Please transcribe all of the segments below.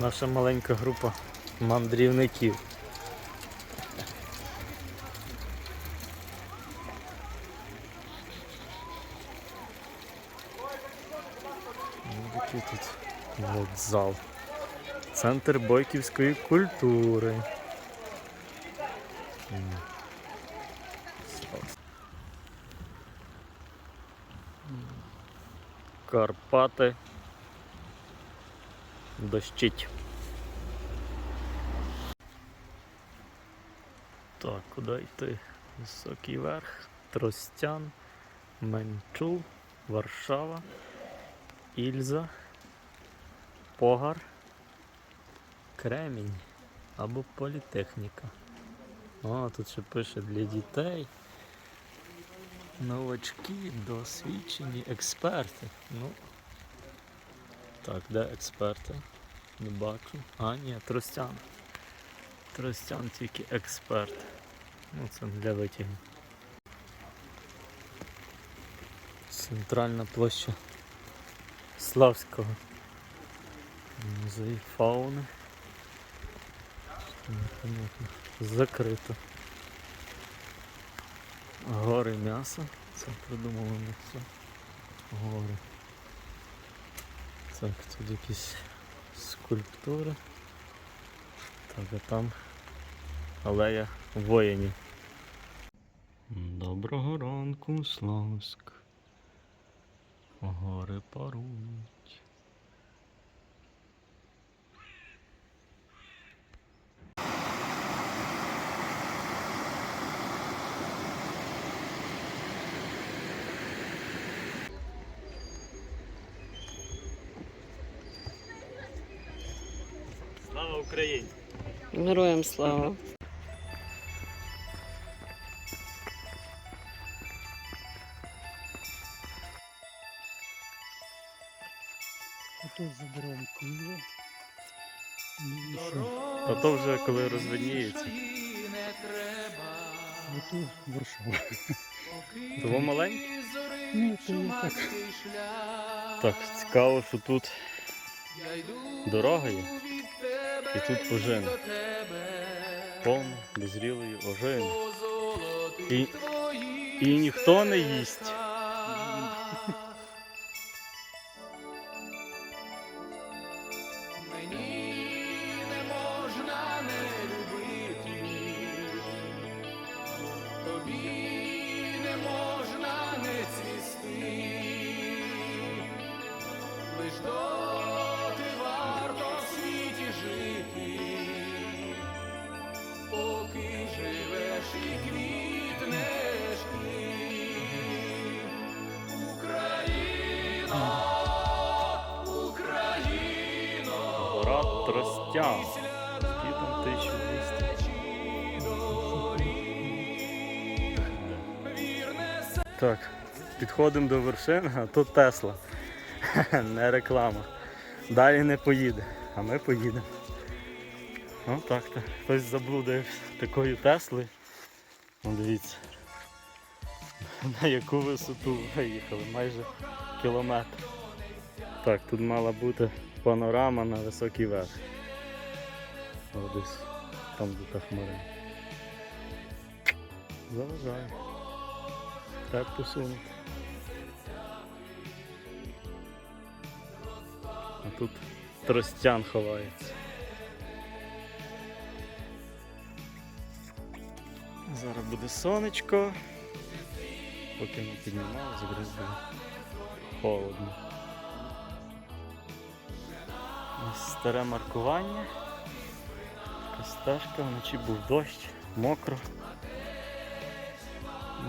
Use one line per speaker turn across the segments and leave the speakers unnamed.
Наша маленька група мандрівників. Який тут вокзал. Центр бойківської культури. Карпати. Дощить. Так, куди йти? Високий верх, Тростян, Менчул, Варшава, Ільза, Погар, Кремінь або Політехніка. О, тут ще пише для дітей. Новачки, досвідчені експерти. Ну. Так, де експерти? Не бачу. А, ні, Тростян. Тростян тільки експерт. Ну, це для витягів. Центральна площа Славського. Музей фауни. Непонятно. Закрито. Гори м'яса. Це придумало не все. Гори. Так, тут якісь скульптури. Так, а там алея воїнів. Доброго ранку, Славськ. Гори парують. Україні!
Героям слава.
А то вже коли розвидніється.
Ото Варшава.
Того маленький?
Ну, то так.
Так, цікаво, що тут дорога є. І тут ожина. пом дозрілої ожини. І, і ніхто не їсть. 1200? Так, підходимо до вершини, а тут Тесла. Не реклама. Далі не поїде, а ми поїдемо. Ну так, так. Хтось заблудив такою Теслою. Ну, дивіться. На яку висоту виїхали, майже кілометр. Так, тут мала бути панорама на високий верх. Десь там де та хмарина. Заважаю. Треба посунути. А тут тростян ховається. Зараз буде сонечко. Поки ми піднімали, зараз холодно. Старе маркування. Стежка, вночі був дощ, мокро.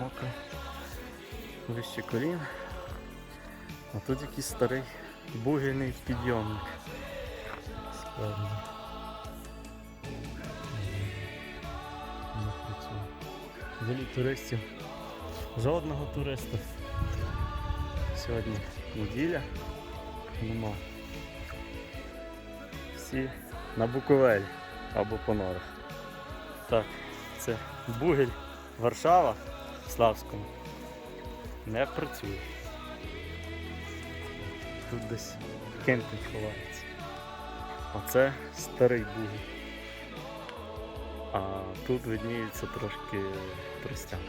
Мокро. Вище колін. А тут якийсь старий бугельний підйомник. Не. Взагалі туристів. Жодного туриста. Сьогодні неділя. Нема. Всі на Буковелі або по норах. Так, це Бугель, Варшава в Славському. Не працює. Тут десь кемпінг ховається. А це старий буг. А тут видніється трошки Тростян.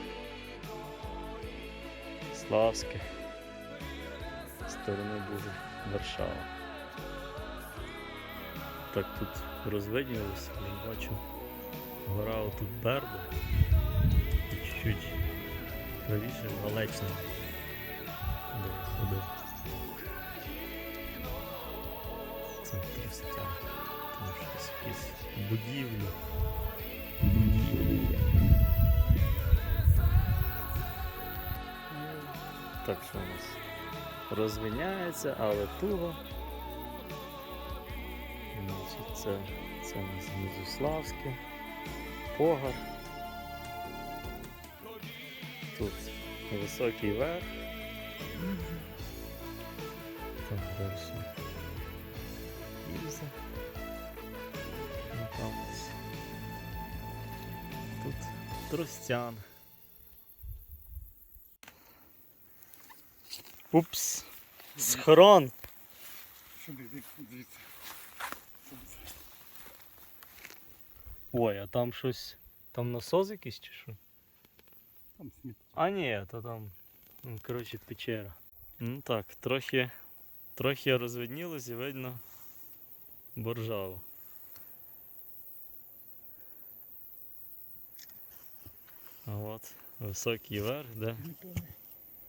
Славське. Сторони Буги, Варшава. Так тут розвиднілося, я бачу. Гора отут Берда. Чуть-чуть правіше Галечна. Де я ходив. Це Тростян. Там щось якісь. Будівлі. Так що у нас розвиняється, але туго. Це, це Мізуславське, Погар. Тут високий верх. Так, далі. Там. Тут Тростян. Упс. Схорон.
Сюди, дивіться.
Ой, а там щось. Там насос якийсь чи що?
Там сміття.
А ні, то там. ну, Коротше, печера. Ну так, трохи. Трохи розвиднілось і видно боржаву. А от високий верх, де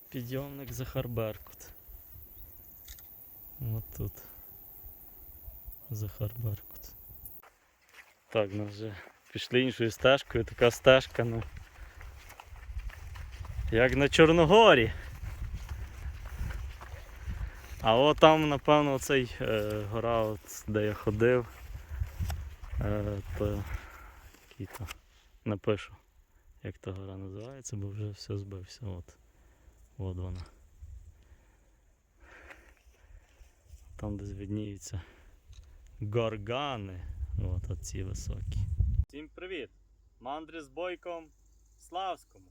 підйомник Захар Беркут. От тут. Захар Беркут. Так, ну вже пішли іншою стежкою, така стежка, ну. Як на Чорногорі. А от там, напевно, оцей е, гора, от, де я ходив, е, то який то напишу, як та гора називається, бо вже все збився. От. От вона. Там десь видніються горгани. От оці високі. Всім привіт! Мандрі з бойком Славському.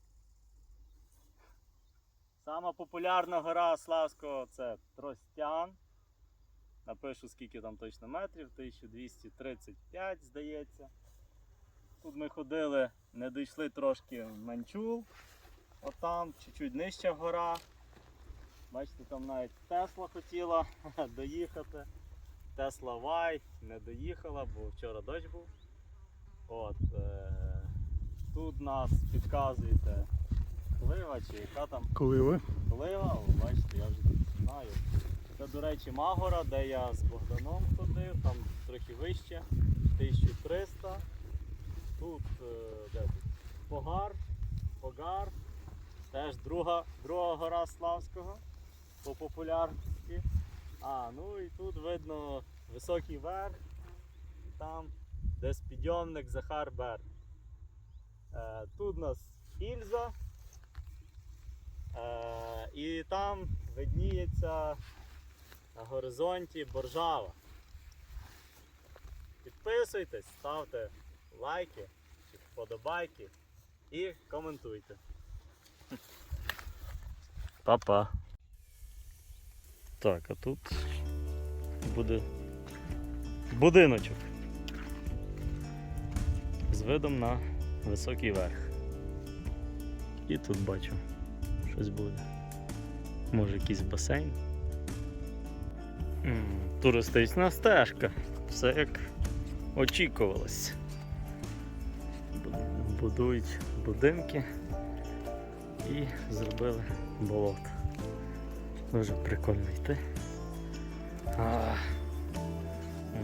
Сама популярна гора Славського це Тростян. Напишу скільки там точно метрів, 1235, здається. Тут ми ходили, не дійшли трошки в Манчул. Отам, чуть-чуть нижча гора. Бачите, там навіть Тесла хотіла доїхати. Тесла Вай не доїхала, бо вчора дощ був. От, е- тут нас підказуєте Клива чи яка там? Клива, о, бачите, я вже знаю. Це, до речі, Магора, де я з Богданом ходив, там трохи вище, 1300. Тут, е, де тут? Погар, Погар, теж друга, друга гора Славського по популярності. А, ну і тут видно високий верх, там десь підйомник Захар Бер. Е, тут у нас Ільза. Е, і там видніється на горизонті боржава. Підписуйтесь, ставте лайки вподобайки і коментуйте. Па-па. Так, а тут буде будиночок з видом на високий верх. І тут бачу щось буде. Може якийсь басейн. Туристична стежка. Все як очікувалось. Будують будинки і зробили болото. Дуже прикольно йти. А,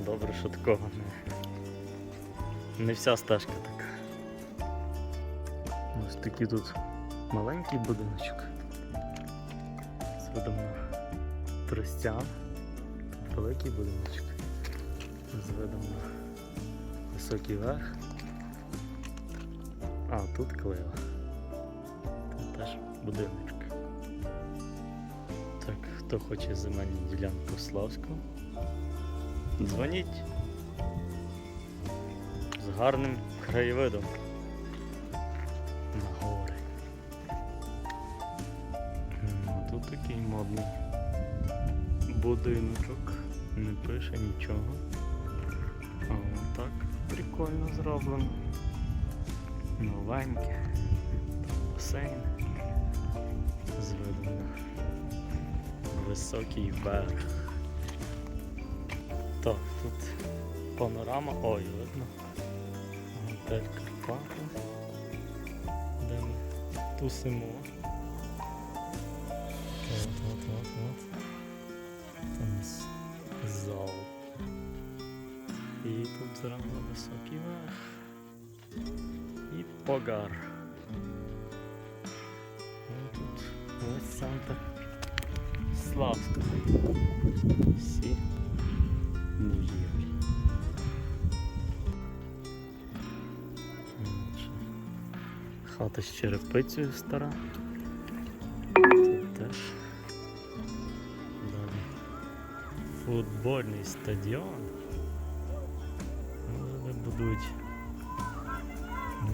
добре, що такого не. Не вся стежка така. Ось такий тут маленький будиночок. З Тростян. Великий будиночок. З видом високий верх. А, тут клева. Тут теж будиночок. Хто хоче земельну ділянку Славську, дзвоніть з гарним краєвидом на гори. Тут такий модний будиночок. Не пише нічого. О, так прикольно зроблено. Новеньке. Басейн. З видом високий верх. Так, тут панорама. Ой, видно. Готель Карпати. Де ми тусимо. От, от, от, от. Там у нас зал. І тут зразу високий верх. І погар. Славська. Всі будівлі. Хата з черепицею стара. Далі. Футбольний стадіон. Вони будуть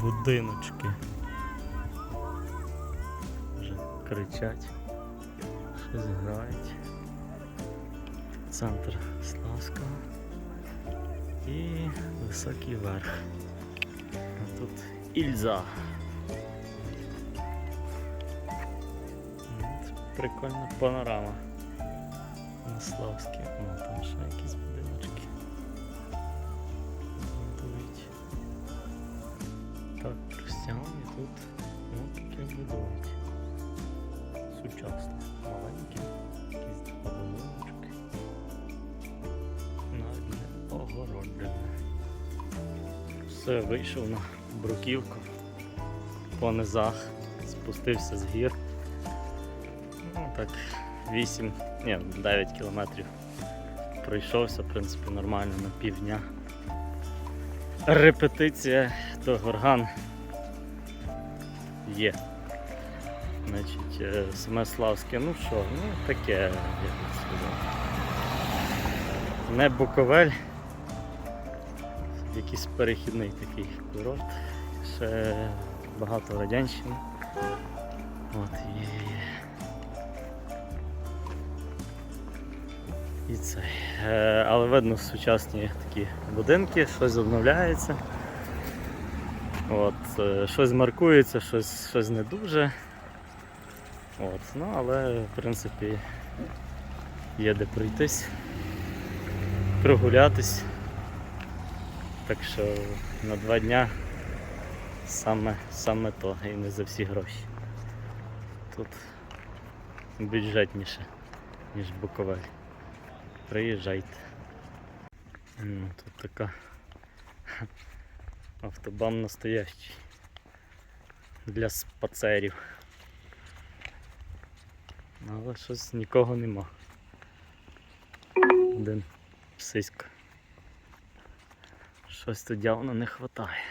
будиночки. Вже кричать, щось грають. Центр Славського і високий верх. А тут Ільза. От Прикольна панорама. На Славській. О, там ще якісь будиночки. Так, Християн і тут ну, таке будують. Сучасне. Маленьке. Якісь два. Навіть не огороджене. Все, вийшов на бруківку по низах, спустився з гір. Ну, так, 8, ні, 9 кілометрів пройшовся, в принципі, нормально на півдня. Репетиція до горган є. Значить, е, саме Славське, ну що, ну таке, як сказати. Не Буковель. Якийсь перехідний такий курорт. Ще багато радянщини. От і. І це. Е, але видно сучасні такі будинки, щось обновляється. От, е, щось маркується, щось, щось не дуже. От, ну, але в принципі є де пройтись, прогулятись. Так що на два дня саме, саме то і не за всі гроші. Тут бюджетніше, ніж Буковель. Приїжджайте. Ну, тут така автобан настоящий для спацерів. Але щось нікого нема. Один псисько. Щось тут явно не вистачає.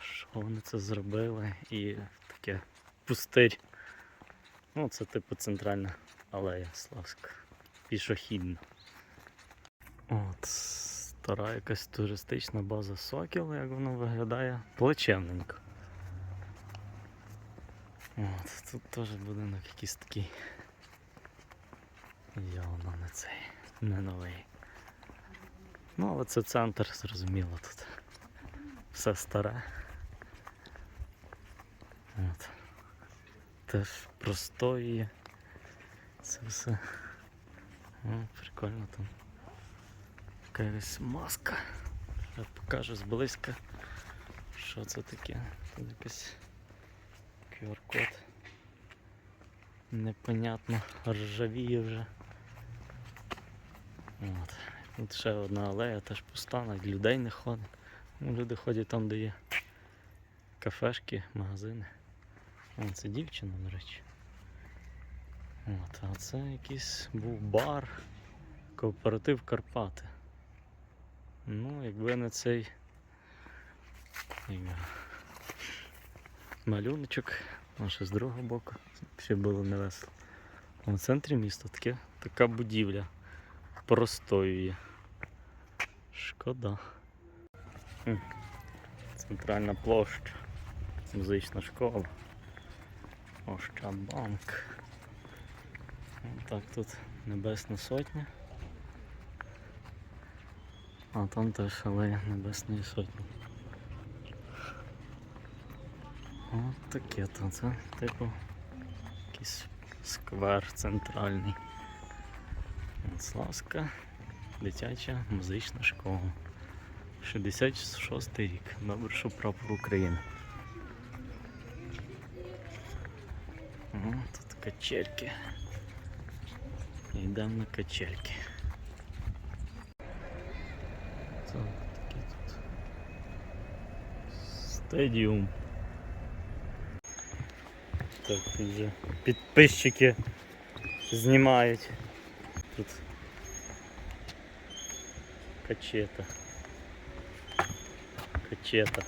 Що вони це зробили? І таке пустирь. Ну, це типу центральна алея Славська. Пішохідна. От, стара якась туристична база Сокіл, як воно виглядає. Плачевненько. От, тут теж будинок якийсь такий. Явно не цей, не новий. Ну, але це центр, зрозуміло тут. Все старе. От. Теж простої. Це все. О, прикольно там. Така якась маска. Я покажу зблизька. Що це таке? Тут якийсь QR-код. Непонятно, ржавіє вже. От. Тут ще одна алея теж пуста, навіть людей не ходить. Ну, люди ходять там, де є кафешки, магазини. О, це дівчина, до речі. От, а це якийсь був бар, кооператив Карпати. Ну, якби не цей малюночок, а з другого боку, ще було не весело. В центрі міста таке, така будівля простоює. Шкода. Центральна площа, музична школа. Ощадбанк. Так, тут Небесна Сотня. А там теж алея Небесної Сотні. От таке то. Це типу якийсь сквер центральний. Славська дитяча музична школа. 66 рік. Добре, що прапор України. О, тут качельки. Йдемо на качельки. Так, такий тут стадіум. Так, тут вже підписчики знімають. Тут качета. Качета.